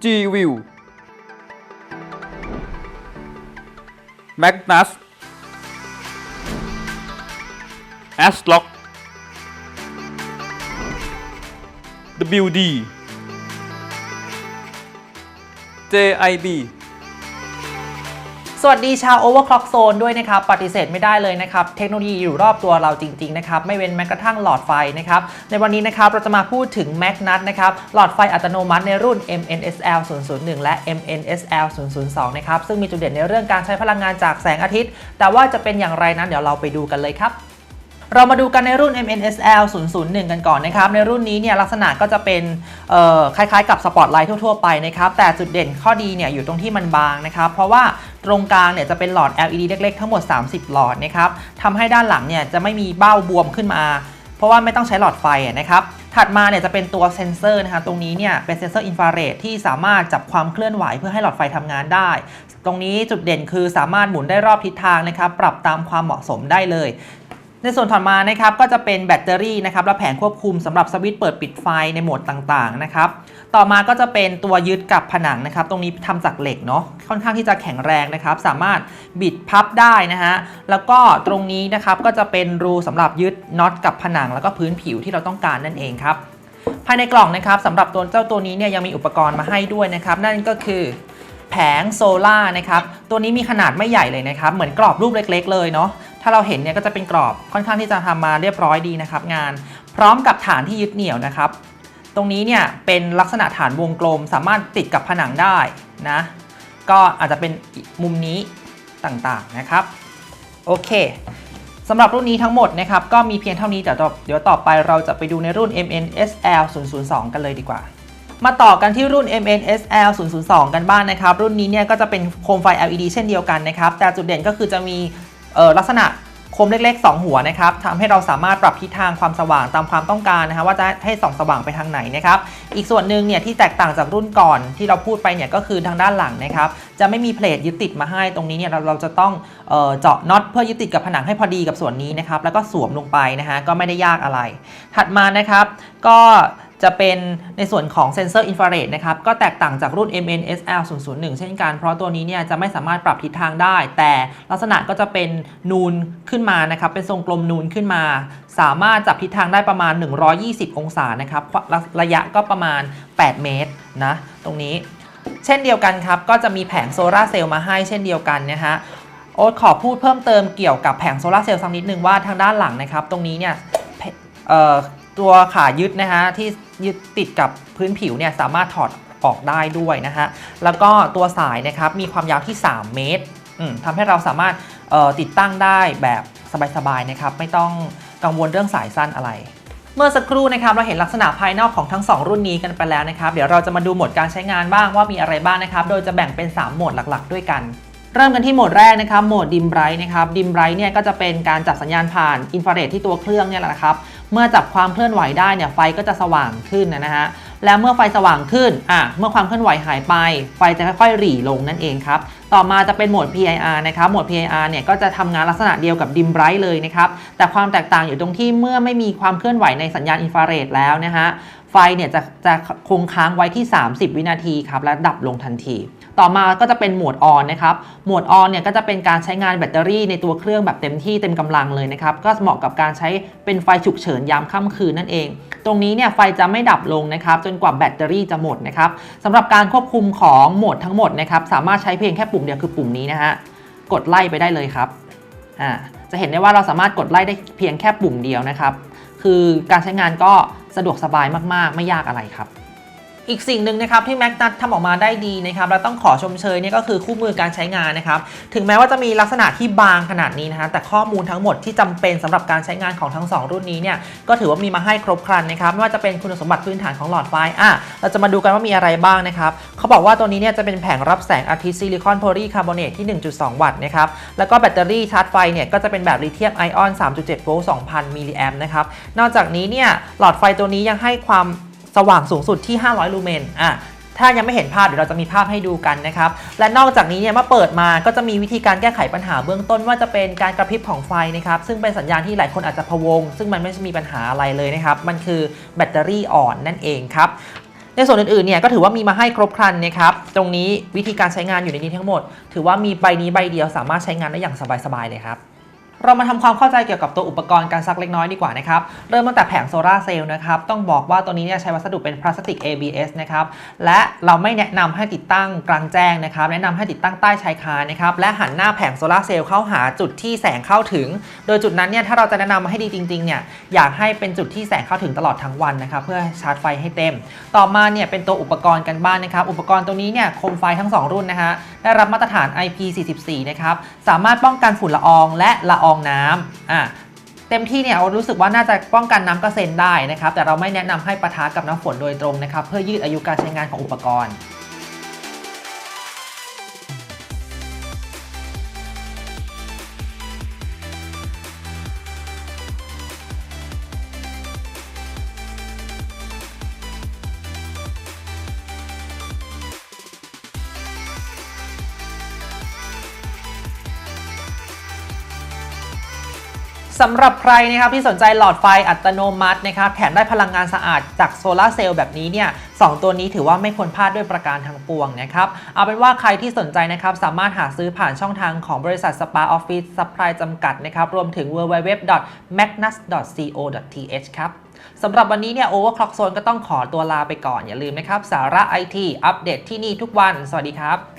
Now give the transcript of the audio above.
G-View Magnus Aslock WD JIB สวัสดีชาว Overclock Zone ด้วยนะครับปฏิเสธไม่ได้เลยนะครับ เทคโนโลยีอยู่รอบตัวเราจริง ๆ นะครับ ไม่เว้นแม้กระทั่งหลอดไฟนะครับ ในวันนี้นะครับ เราจะมาพูดถึง Magnus นะครับ หลอดไฟอัตโนมัติในรุ่น MNSL 001 และ MNSL 002 นะครับ ซึ่งมีจุดเด่นในเรื่องการใช้พลังงานจากแสงอาทิตย์ แต่ว่าจะเป็นอย่างไรนั้นเดี๋ยวเราไปดูกันเลยครับเรามาดูกันในรุ่น MNSL 001 กันก่อนนะครับ ในรุ่นนี้เนี่ยลักษณะก็จะเป็นคล้ายๆ กับสปอตไลท์ทั่วๆ ไปนะครับ แต่จุดเด่นข้อดีเนี่ยอยู่ตรงที่มันบางนะครับ เพราะว่า ตรงกลางเนี่ยจะเป็นหลอด LED เล็กๆ ทั้งหมด 30 หลอดนะครับทำให้ด้านหลังเนี่ยจะไม่มีเบ้าบวมขึ้นมา เพราะว่าไม่ต้องใช้หลอดไฟนะครับ ถัดมาเนี่ยจะเป็นตัวเซนเซอร์นะคะตรงนี้เนี่ยเป็นเซนเซอร์อินฟราเรดที่สามารถจับความเคลื่อนไหวเพื่อให้หลอดไฟทำงานได้ ตรงนี้จุดเด่นคือสามารถหมุนได้รอบทิศทางนะครับ ปรับตามความเหมาะสมได้เลย ในส่วนถัดมานะครับก็จะเป็นแบตเตอรี่นะครับและแผงควบคุมสำหรับสวิตช์เปิดปิดไฟในโหมดต่างๆนะครับต่อมาก็จะเป็นตัวยึดกับผนังนะครับ ตรงนี้ทำจากเหล็กเนาะค่อนข้างที่จะแข็งแรงนะครับ สามารถบิดพับได้นะฮะแล้วก็ตรงนี้นะครับก็จะเป็นรูสำหรับยึดน็อตกับผนัง แล้วก็พื้นผิวที่เราต้องการนั่นเองครับภายในกล่องนะครับสำหรับตัวเจ้าตัวนี้เนี่ยยังมีอุปกรณ์มาให้ด้วยนะครับ นั่นก็คือแผงโซล่านะครับตัวนี้มีขนาดไม่ใหญ่เลยนะครับ เหมือนกรอบรูปเล็ก ๆ เลยเนาะ ถ้าเราเห็นเนี่ยก็จะเป็นกรอบค่อนข้างที่จะทำมาเรียบร้อยดีนะครับ งานพร้อมกับฐานที่ยึดเหนี่ยวนะครับ ตรงนี้เนี่ยเป็นลักษณะฐานวงกลมสามารถติดกับผนังได้นะก็อาจจะเป็นมุมนี้ต่างๆนะครับ โอเคสำหรับรุ่นนี้ทั้งหมดนะครับ ก็มีเพียงเท่านี้เดี๋ยวต่อเดี๋ยวต่อไปเราจะไปดูในรุ่น MNSL 002 กันเลยดีกว่า มาต่อกันที่รุ่น MNSL 002 กันบ้างนะครับ รุ่นนี้เนี่ยก็จะเป็นโคมไฟ LED เช่นเดียวกันนะครับ แต่จุดเด่นก็คือจะมี เออลักษณะโคมเล็กๆ 2 หัวนะครับทำให้เราสามารถปรับทิศทางความสว่างตามความต้องการนะครับว่าจะให้ส่องสว่างไปทางไหนนะครับอีกส่วนหนึ่งเนี่ยที่แตกต่างจากรุ่นก่อนที่เราพูดไปเนี่ยก็คือทางด้านหลังนะครับจะไม่มีเพลทยึดติดมาให้ตรงนี้เนี่ยเราเราจะต้องเออเจาะน็อตเพื่อยึดติดกับผนังให้พอดีกับส่วนนี้นะครับแล้วก็สวมลงไปนะฮะก็ไม่ได้ยากอะไร ถัดมานะครับก็ จะเป็นในส่วนของเซนเซอร์อินฟราเรดนะครับ ก็แตกต่างจากรุ่น MNSL 001 เช่นกัน เพราะตัวนี้เนี่ยจะไม่สามารถปรับทิศทางได้ แต่ลักษณะก็จะเป็นนูนขึ้นมานะครับ เป็นทรงกลมนูนขึ้นมา สามารถจับทิศทางได้ประมาณ 120 องศานะครับ ระยะก็ประมาณ 8 เมตรนะ ตรงนี้ เช่นเดียวกันครับ ก็จะมีแผงโซลาร์เซลล์มาให้เช่นเดียวกันนะฮะโอ๊ตขอพูดเพิ่มเติมเกี่ยวกับแผงโซลาร์เซลล์สักนิดนึงว่าทางด้านหลังนะครับ ตรงนี้เนี่ยเอ่อ ตัวขายึดนะฮะที่ยึดติดกับพื้นผิวเนี่ยสามารถถอดออกได้ด้วยนะฮะแล้วก็ตัวสายนะครับมีความยาวที่ 3 เมตรทำให้เราสามารถติดตั้งได้แบบสบายๆนะครับไม่ต้องกังวลเรื่องสายสั้นอะไร เมื่อสักครู่นะครับเราเห็นลักษณะภายนอกของทั้ง 2 รุ่นนี้กันไปแล้วนะครับ เดี๋ยวเราจะมาดูโหมดการใช้งานบ้างว่ามีอะไรบ้างนะครับ โดยจะแบ่งเป็น 3 โหมดหลักๆ ด้วยกัน เริ่มกันที่โหมดแรกนะครับโหมดดิมไบรท์นะครับดิมไบรท์เนี่ยก็จะเป็นการจับสัญญาณผ่านอินฟราเรดที่ตัวเครื่องเนี่ยแหละครับเมื่อจับความเคลื่อนไหวได้เนี่ยไฟก็จะสว่างขึ้นนะฮะแล้วเมื่อไฟสว่างขึ้นอะเมื่อความเคลื่อนไหวหายไป ไฟจะค่อยๆหรี่ลงนั่นเองครับต่อมาจะเป็นโหมด PIR นะครับโหมด PIR เนี่ยก็จะทำงานลักษณะเดียวกับดิมไบรท์เลยนะครับแต่ความแตกต่างอยู่ตรงที่เมื่อไม่มีความเคลื่อนไหวในสัญญาณอินฟราเรดแล้วนะฮะไฟเนี่ยจะจะคงค้างไว้ที่ 30 วินาทีครับและดับลงทันที ต่อมาก็จะเป็นโหมดออนนะครับ โหมดออนเนี่ยก็จะเป็นการใช้งานแบตเตอรี่ในตัวเครื่องแบบเต็มที่เต็มกำลังเลยนะครับ ก็เหมาะกับการใช้เป็นไฟฉุกเฉินยามค่ำคืนนั่นเอง ตรงนี้เนี่ยไฟจะไม่ดับลงนะครับจนกว่าแบตเตอรี่จะหมดนะครับสำหรับการควบคุมของโหมดทั้งหมดนะครับสามารถใช้เพียงแค่ปุ่มเดียวคือปุ่มนี้นะฮะ กดไล่ไปได้เลยครับ อ่า จะเห็นได้ว่าเราสามารถกดไล่ได้เพียงแค่ปุ่มเดียวนะครับ คือการใช้งานก็สะดวกสบายมากๆ ไม่ยากอะไรครับ อีกสิ่งหนึ่งนะครับที่แม็กนัททำออกมาได้ดีนะครับและต้องขอชมเชยเนี่ยก็คือคู่มือการใช้งานนะครับถึงแม้ว่าจะมีลักษณะที่บางขนาดนี้นะฮะแต่ข้อมูลทั้งหมดที่จำเป็นสำหรับการใช้งานของทั้ง 2 รุ่นนี้เนี่ยก็ถือว่ามีมาให้ครบครันนะครับไม่ว่าจะเป็นคุณสมบัติพื้นฐานของหลอดไฟอะเราจะมาดูกันว่ามีอะไรบ้างนะครับเขาบอกว่าตัวนี้เนี่ยจะเป็นแผงรับแสงอาทิตย์ซิลิคอนโพลีคาร์บอเนตที่ 1.2 วัตต์นะครับแล้วก็แบตเตอรี่ชาร์จไฟเนี่ยก็จะเป็นแบบลิเธียมไอออน 3.7 โวลต์ 2,000 มิลลิแอมป์นะครับนอกจากนี้เนี่ยหลอดไฟตัวนี้ยังให้ความ สว่างสูงสุดที่ 500 ลูเมนอะถ้ายังไม่เห็นภาพเดี๋ยวเราจะมีภาพให้ดูกันนะครับ และนอกจากนี้เนี่ยเมื่อเปิดมาก็จะมีวิธีการแก้ไขปัญหาเบื้องต้นว่าจะเป็นการกระพริบของไฟนะครับ ซึ่งเป็นสัญญาณที่หลายคนอาจจะพะวง ซึ่งมันไม่มีปัญหาอะไรเลยนะครับ มันคือแบตเตอรี่อ่อนนั่นเองครับในในส่วนอื่นๆ เนี่ยก็ถือว่ามีมาให้ครบครันนะครับ ตรงนี้วิธีการใช้งานอยู่ในนี้ทั้งหมด ถือว่ามีใบนี้ใบเดียวสามารถใช้งานได้อย่างสบายๆ เลยครับ เรามาทำความเข้าใจเกี่ยวกับตัวอุปกรณ์การซักเล็กน้อยดีกว่านะครับ เริ่มตั้งแต่แผงโซลาเซลล์นะครับ ต้องบอกว่าตัวนี้เนี่ยใช้วัสดุเป็นพลาสติก ABS นะครับ และเราไม่แนะนำให้ติดตั้งกลางแจ้งนะครับ แนะนำให้ติดตั้งใต้ชายคานะครับ และหันหน้าแผงโซลาเซลล์เข้าหาจุดที่แสงเข้าถึง โดยจุดนั้นเนี่ยถ้าเราจะแนะนำให้ดีจริงๆเนี่ยอยากให้เป็นจุดที่แสงเข้าถึงตลอดทั้งวันนะครับเพื่อชาร์จไฟให้เต็ม ต่อมาเนี่ยเป็นตัวอุปกรณ์กันบ้านนะครับ อุปกรณ์ตัวนี้เนี่ยโคมไฟทั้ง 2 รุ่นนะฮะได้รับมาตรฐาน IP44 นะครับสามารถป้องกันฝุ่นละอองและละอองน้ำอะเต็มที่เนี่ยเรารู้สึกว่าน่าจะป้องกันน้ำกระเซ็นได้นะครับ แต่เราไม่แนะนำให้ปะทะกับน้ำฝนโดยตรงนะครับ เพื่อยืดอายุการใช้งานของอุปกรณ์ สำหรับใครนะครับที่สนใจหลอดไฟอัตโนมัตินะครับแถมได้พลังงานสะอาดจากโซลาร์เซลล์แบบนี้เนี่ยสองตัวนี้ถือว่าไม่ควรพลาดด้วยประการทั้งปวงนะครับเอาเป็นว่าใครที่สนใจนะครับสามารถหาซื้อผ่านช่องทางของบริษัท Spa Office Supply จำกัดนะครับรวมถึง www.magnus.co.th ครับสำหรับวันนี้เนี่ย Overclock Zone ก็ต้องขอตัวลาไปก่อนอย่าลืมนะครับสาระไอทีอัปเดตที่นี่ทุกวัน สวัสดีครับ